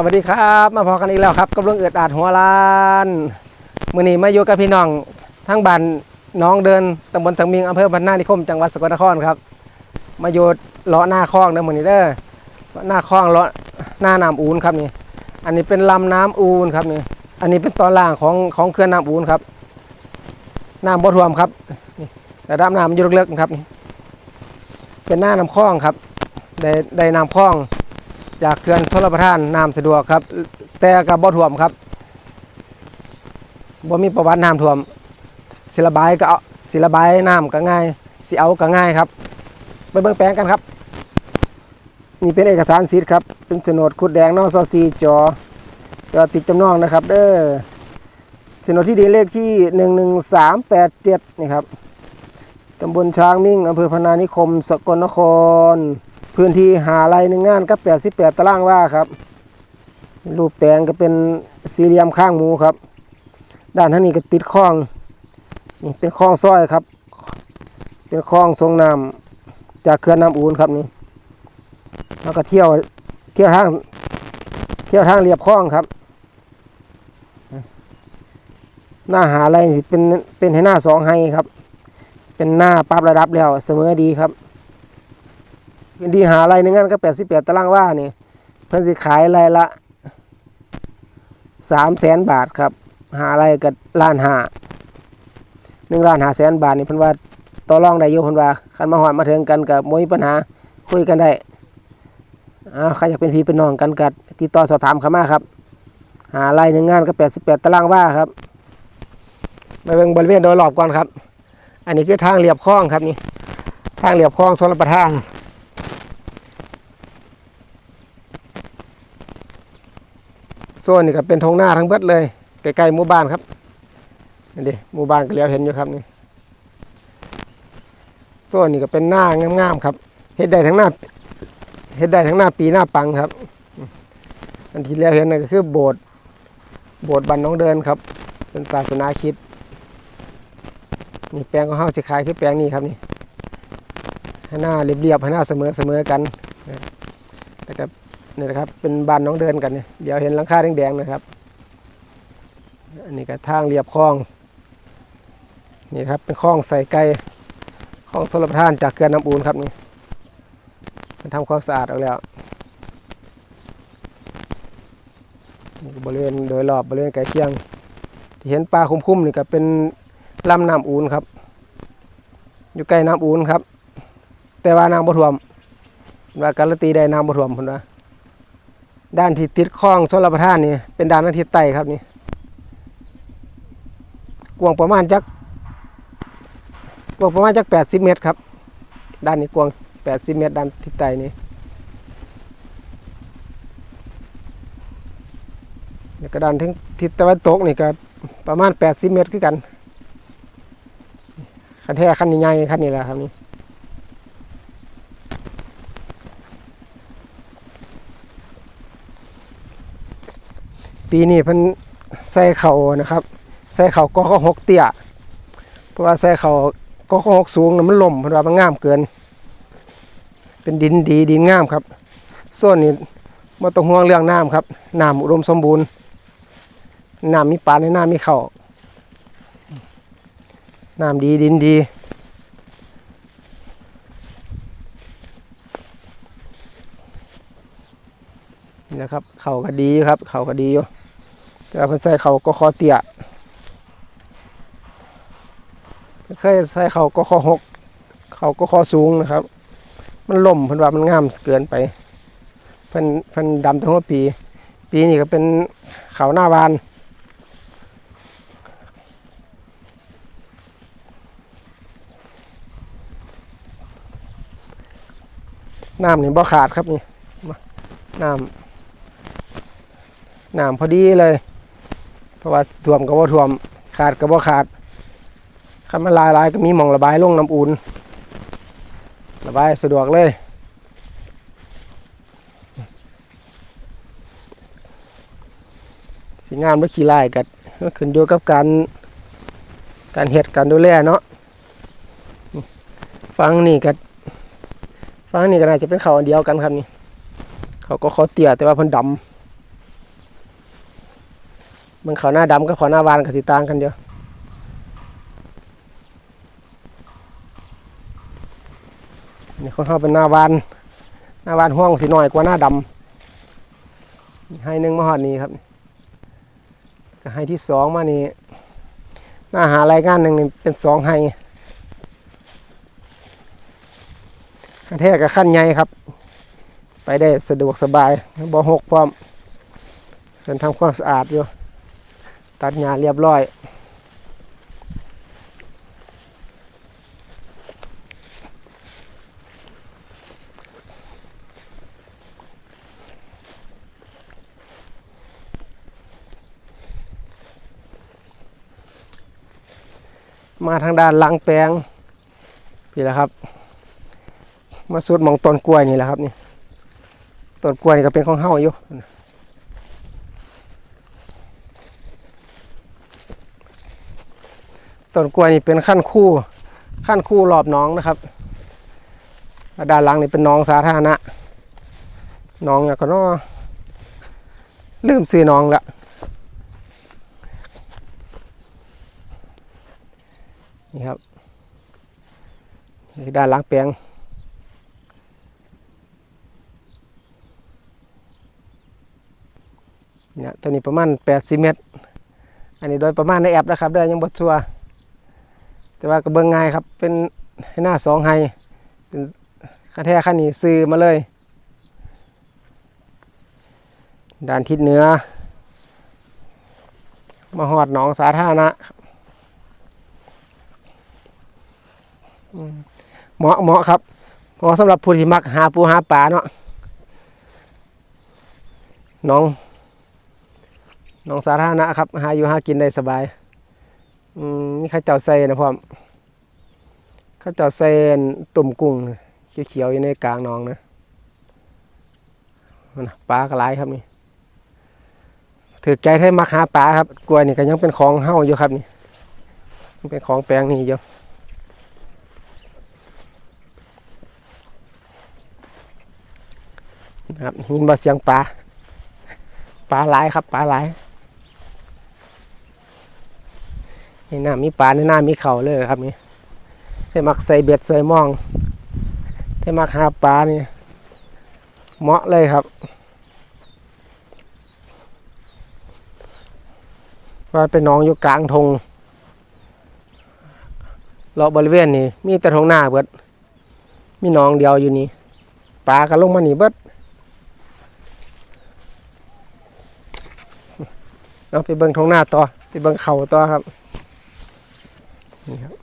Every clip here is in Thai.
สวัสดีครับ มาพอกันอีกแล้วครับกับเรื่องเอือดอาดหัวลานมื้อนี้มาอยู่กับพี่น้องทั้งบ้านน้องเดินตำบลสังมิงอำเภอพันนานิคมจังหวัดสกลนครครับ มาอยู่เลาะหน้าคลองเด้อมื้อนี้เด้อหน้าคลองเลาะหน้าน้ำอูนครับนี่ อันนี้เป็นลำน้ำอูนครับนี่ อันนี้เป็นตอนล่างของของเขื่อนน้ำอูนครับน้ำบ่ท่วมครับนี่ระดับน้ำอยู่ลึกๆครับนี่เป็นหน้าน้ำคลองครับได้ได้น้ำคลอง จากเขื่อนชลประทานน้ำสะดวกครับ แต่กับบ่ท่วมครับบ่มีประวัติน้ำท่วมสิระบายก็เอาสิระบายน้ำก็ง่ายสิเอาก็ง่ายครับ ไปเบิ่งแปลงกันครับ นี่เป็นเอกสารสิทธิ์ครับ เป็นโฉนดขุดแดงนอซอซีจอจอติดจำนองนะครับ เด้อโฉนดที่ดินเลขที่หนึ่งหนึ่งสามแปดเจ็ดนี่ครับตำบลช้างมิ่งอำเภอพนานิคม สกลนคร พื้นที่หาไรหนึ่งงานก็88ตารางว่าครับ รูปแปลงก็เป็นสี่เหลี่ยมข้างหมูครับ ด้านท่านี้ก็ติดคลองนี่เป็นคลองซ้อยครับ เป็นคลองทรงน้ำจากเขื่อนน้ำอูนครับนี่แล้วก็เที่ยวเที่ยวทางเที่ยวทางเรียบคลองครับ หน้าหาไรเป็นเป็นให้หน้าสองให้ครับ เป็นหน้าปรับระดับแล้วเสมอดีครับ พื้นที่หาอะไรหนึงงั้นก็แปดสิบแปดตารางว่านี่เพิ่นสิขายอะไรละสามแสนบาทครับ หาอะไรกับล้านหาหนึ่งล้านหาแสนบาทนี่เพิ่นว่าต่อรองได้อยู่เพิ่นว่าคันมาหอดมาเถึงกันกับมมีปัญหาคุยกันได้อ้าวใครอยากเป็นพี่เป็นน้องกันกัติดต่อสอบถามเขามาครับ หาอะไรหนึ่งงานก็แปดสิบแปดตารางว่าครับไปเบิ่งบริเวณโดยรอบก่อนครับ อันนี้คือทางเรียบคลองครับนี่ ทางเรียบคลองชลประทาน ซนนี่ก็เป็นทงหน้าทั้งเบิดเลยใกล้ๆหมู่บ้านครับนี่ดิหมู่บ้านก็เลี้ยวเห็นอยู่ครับนี่โซนนี่ก็เป็นหน้างามๆครับเฮ็ดได้ทั้งหน้าเฮ็ดได้ทั้งหน้าปีหน้าปังครับ อันที่เลี้ยวเห็นนั่นก็คือโบสถ์โบสถ์บันน้องเดินครับ เป็นศาสนาคิดนี่แปลงของเฮาสิขายคือแปลงนี้ครับนี่ให้หน้าเรียบๆให้หน้าเสมอๆกันนะแล้วก็ นี่นะครับ เป็นบ้านน้องเดินกันเนี่ยเดี๋ยวเห็นหลังคาแดงๆนะครับ อันนี้ก็ทางเรียบคลอง นี่ครับเป็นคลองใส่ไก่คลองสลประทานจากเขื่อนน้ำอูนครับนี่มันทำความสะอาดออกแล้วนี่บริเวณโดยรอบบริเวณใกล้เคียง ที่เห็นปลาคุ้มๆนี่ก็เป็นลำน้ำอูนครับ อยู่ใกล้น้ำอูนครับ แต่ว่าน้ำบ่ท่วมว่าการันตีได้น้ำบ่ท่วมพุ่นว่า ด้านที่ติดคลองชลประทานนี่เป็นด้านทิศใต้ครับนี่กว้างประมาณจักกว้างประมาณจักแปดสิบเมตรครับ ด้านนี้กว้างแปดสิบเมตร ด้านทิศใต้นี่แล้วก็ด้านถึงทิศตะวันตกนี่ก็ประมาณแปดสิบเมตรคือกัน คันแท้คันใหญ่คันนี้แหละครับนี่ ปีนี้เพิ่นใส่เข่านะครับ ใส่เข่าก็หกเตี้ยเพราะว่าใส่เข่าก็หกสูงนะมันล่มเพิ่นว่ามันงามเกิน เป็นดินดีดินงามครับส่วนนี้บ่ต้องห่วงเรื่องน้ำครับน้ำอุดมสมบูรณ์น้ำมีปลาในน้ำมีเข่าน้ำดีดินดีนะครับ เข่าก็ดีครับ เข่าก็ดีอยู่ แต่เพิ่นใส่เขาก็คอเตี้ยเคยใส่เขาก็คอหกเขาก็คอสูงนะครับ มันล่มเพิ่นว่ามันงามเกินไปเพิ่นเพิ่นดำทั้งหัวปี ปีนี้ก็เป็นเขาหน้าวานน้ำนี่บ่ขาดครับนี่มาน้ำน้ำพอดีเลย เพราะว่าท่วมก็บ่ท่วม ขาดก็บ่ขาดคันมันลายลายๆก็มีหมองระบายลงน้ำอุ่นระบายสะดวกเลย สีงามหรือขี้ลายกัก็ขึ้นอยู่กับการการเห็ดการดูแลเนาะฟังนี่กันฟังนี่ก็น่าจะเป็นเขาอันเดียวกันครับนี่ เขาก็เขาเตี้ยแต่ว่าพิ่นดำ มันเขาวหน้าดำกับเขาวหน้าวานกับสีตางกันเดียวนี่ของเขาเป็นหน้าวาน หน้าวานห้องสีน้อยกว่าหน้าดำให้หนึ่งมาหอดนี้ครับ ก็ให้ที่สองมานี่หน้าหารายงานหนึ่งเป็นสองให้แท้กับขั้นใหญ่ครับ ไปได้สะดวกสบายบ่หกพร้อมเป็นทำความสะอาดอยู่ ตัดหญ้าเรียบร้อยมาทางด้านหลังแปลงพี่แหละครับ มาสุดมองต้นกล้วยนี่แหละครับนี่ต้นกล้วยนี่ก็เป็นของเฮาอยู่ ต้นกล้วยนี่เป็นขั้นคู่ขั้นคู่รอบน้องนะครับด้านหลังนี่เป็นน้องสาธารณะน้องอย่างก็นาลืมซื้อน้องละนี่ครับนี่ด้านหลังแปลงเนี่ยตัวนี้ประมาณ 80 เมตร อันนี้โดยประมาณในแอปนะครับเด้อยังบดชัวร์ แต่ว่าก็เบิ่งง่ายครับ เป็นให้หน้าสองไฮเป็นคันแท้คันนี้ซื้อมาเลย ด้านทิศเหนือ มาหอดหนองสาธารณะเหมาะเหมาะครับเหมาะสำหรับผู้ที่มักหาปูหาปลาเนาะน้องหนองสาธารณะครับ หาอยู่หากินได้สบาย อืมมีข้าวเจ้าใส่นะพ่อมข้าวเจ้าใส่ตุ่มกุ้งเขียวๆอยู่ในกลางนองนะปลากระไรครับนี่ถือใจให้มักหาปลาครับกล้วยนี่ก็ยังเป็นของเฮ้าอยู่ครับนี่เป็นของแปลงนี่อยู่นะครับยินบ่เสียงปลาปลาหลายครับปลาหลาย นี่น้ามีปลาในน้ามีเข่าเลยครับนี่ให้มักใส่เบ็ดใส่มองให้มักหาปลานี่เหมาะเลยครับว่าเป็นน้องอยู่กลางทงเลาบริเวณนี้มีแต่ทงหน้าเบิด มีน้องเดียวอยู่นี่ปลาก็ลงมาหนีเบิดเอาไปเบิ่งทงหน้าต่อไปเบิ่งเขาต่อครับ นี่ครับ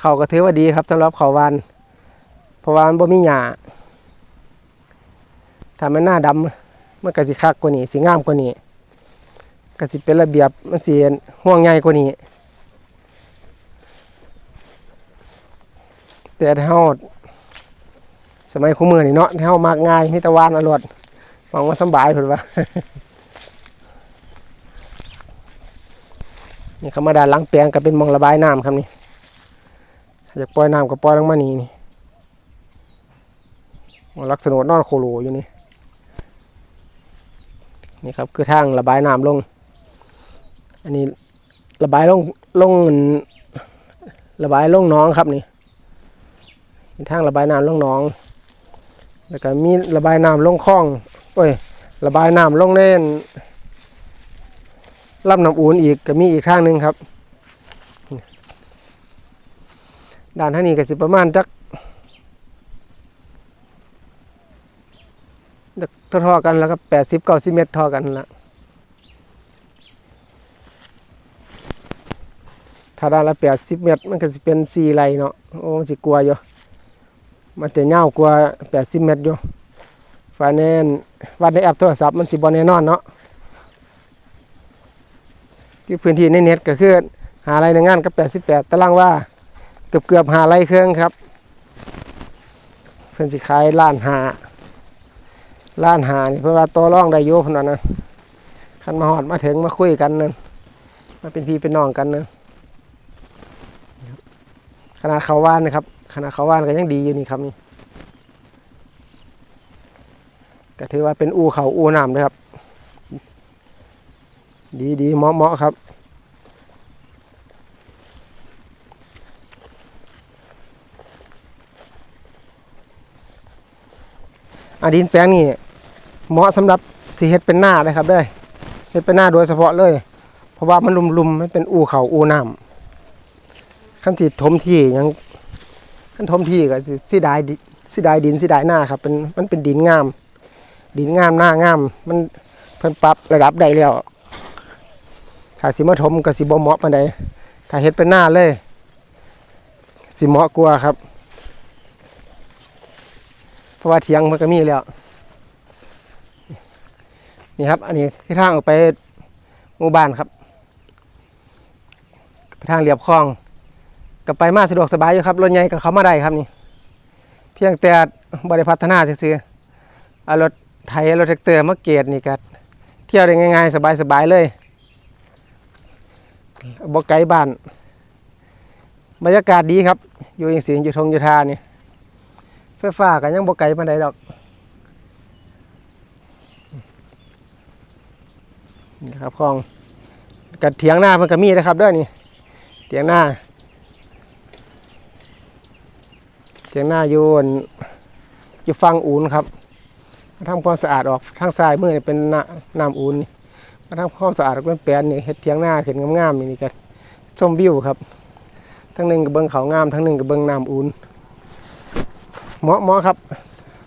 เขาก็ถือว่าดีครับสำหรับเขาวานเพราะว่ามันบ่มีหญ้าถ้ามันหน้าดำมันก็สิคักกว่านี้สิงามกว่านี้ก็สิเป็นระเบียบมันสิห่วงใหญ่กว่านี้แต่าเฮาสมัยคู่มือนี่เนาะเฮามากง่ายมีตะวานอรวดหวังว่าสบายเพิ่นว่า นี่เขามาด้านหลังแปลงก็เป็นมองระบายน้ำครับนี่ถ้าอยากปล่อยน้ำก็ปล่อยลงมานี่นี่ม้องลักษณะนอนโคโลอยู่นี่นี่ครับคือทางระบายน้ำลง อันนี้ระบายลงลงระบายลงน้องครับนี่มีทางระบายน้ำลงน้องแล้วก็มีระบายน้ำลงคลองโอ้ยระบายน้ำลงเล่น ลำน้ำอูนอีกก็มีอีกข้างหนึ่งครับ ด้านท่านี้ก็สิประมาณจักจักเท่าๆกันแล้วก็แปดสิบเก้าสิบเมตรเท่ากันละถ้าด้านละแปดสิบเมตร มันก็สิเป็นสี่ไรเนาะโอ้มันสิกลัวอยู่มันจะเน่ากว่าแปดสิบเมตรอยู่ฟ้าแน่นวัดในแอปโทรศัพท์มันสิบอแน่นอนเนาะ ที่พื้นที่ในเน็ตก็คือหาไรในงานก็88ตารางว่าเกือบเกือบหาไรเครื่องครับ เพื่อนสิขายล้านหาล้านหานี่เพื่อว่าตัวร่องได้อยุพนันนะคันมาหอดมาถึงมาคุยกันนั่นมาเป็นพี่เป็นน้องกันนะขนาดเขาว่านนะครับขนาดเขาว่านก็ยังดีอยู่นี่ครับนี่ก็ถือว่าเป็นอู่เขาอู่น้ำเลยครับ ดีดีเหมาะเหมาะครับอาดินแปลงนี่เหมาะสำหรับที่เฮ็ดเป็นหน้าเลยครับเด้เฮ็ดเป็นหน้าโดยเฉพาะเลย เพราะว่ามันลุ่มๆมันเป็นอู่เขาอู่น้ำขั้นสิถมที่ยังขั้นถมที่ก็สิสิดายดิสิดายดินสิดายหน้าครับเป็นมันเป็นดินงาม ดินงามหน้างาม มันเพิ่นปรับระดับได้แล้ว ถ้าสิมาถมก็สิบ่เหมาะปานใดถ้าเฮ็ดเป็นหน้าเลย สิเหมาะกว่าครับ เพราะว่าเถียงมันก็มีแล้ว นี่ครับ อันนี้คือทางออกไปหมู่บ้านครับไปทางเรียบคลองก็ไปมาสะดวกสบายอยู่ครับรถใหญ่ก็เขามาได้ครับนี่ เพียงแต่บริพัฒนาซื่อเอารถไถรถแท็กเตอร์มาเกตนี่ก็เที่ยวได้ง่ายๆ สบายๆเลย บ่ไกลบ้านบรรยากาศดีครับ อยู่อย่างสีอยู่ทงอยู่ทานี่ไฟฟ้าก็ยังบ่ไกลปานใดดอกนี่ครับคลองกัดเถียงหน้ามันก็มีนะครับด้อนี่เถียงหน้าเถียงหน้าอยู่อั่นอยู่ฟังอูนครับทำความสะอาดออกทางซ้ายมือนี่เป็นน้ำน้ำอูนนี่ มาทำความสะอาดเป็นแปลนนี่เฮ็ดเถียงหน้าเห็นงามๆนี่นี่ก็ชมวิวครับ ทั้งหนึ่งกับเบิงเขางาม ทั้งหนึ่งกับเบิงน้ำอูนเหมาะเหมาะครับ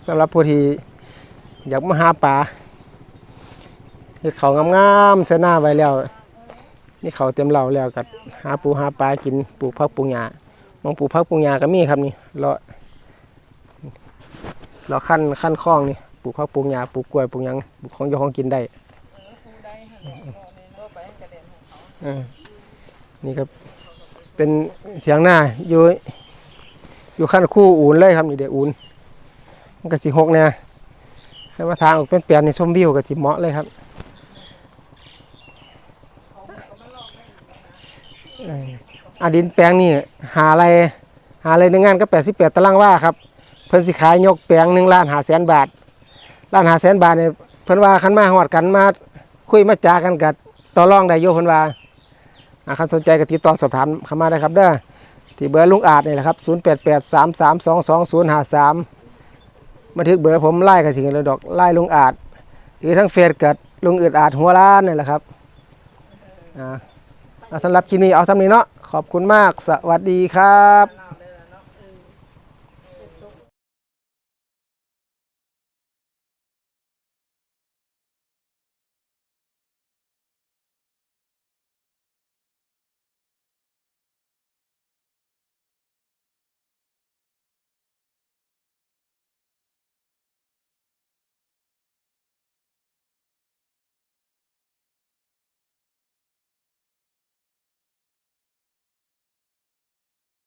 สำหรับผู้ที่อยากมาหาปลาเห็ดเขางามๆเสหน้าไว้แล้วนี่เขาเต็มเหล่าแล้วกัดหาปูหาปลากินปลูกพักปลูกหญ้ามองปลูกพักปลูกหญ้าก็มีครับนี่เลาะเลาะขั้นขั้นคล้องนี่ปลูกพักปลูกหญ้าปลูกกล้วยปลูกยังปลูกของยาของกินได้ นี่ครับ เป็นเถียงหน้าอยู่อยู่ขั้นคู่อูนเลยครับนี่เดี๋ยวอูนมันก็สิหกเนี่ยให้มาทางออกเป็นเปลี่ยนในชมวิวก็สิเหมาะเลยครับอาดินแปลงนี่หาอะไรหาอะไรในงานก็แปดสิบแปดตารางว่าครับ เพิ่นสิขายยกแปลงหนึ่งล้านหาแสนบาทล้านหาแสนบาทเนี่ยเพิ่นว่าคันมาหอดกันมา คุยมาจากันกับต่อรองได้โยเพิ่นว่าอ่าคันสนใจก็ติดต่อสอบถามเข้ามาได้ครับเด้อที่เบอร์ลุงอาจนี่แหละครับ 0 8 8 3 3 2 2 0 5 3บันทึกเบอร์ผมไล่กันถึงเลยดอกไล่ลุงอาจหรือทั้งเฟซกับลุงอืดอาจหัวล้านนี่แหละครับอ่าสำหรับคลิปนี้เอาสำนี้เนาะขอบคุณมากสวัสดีครับ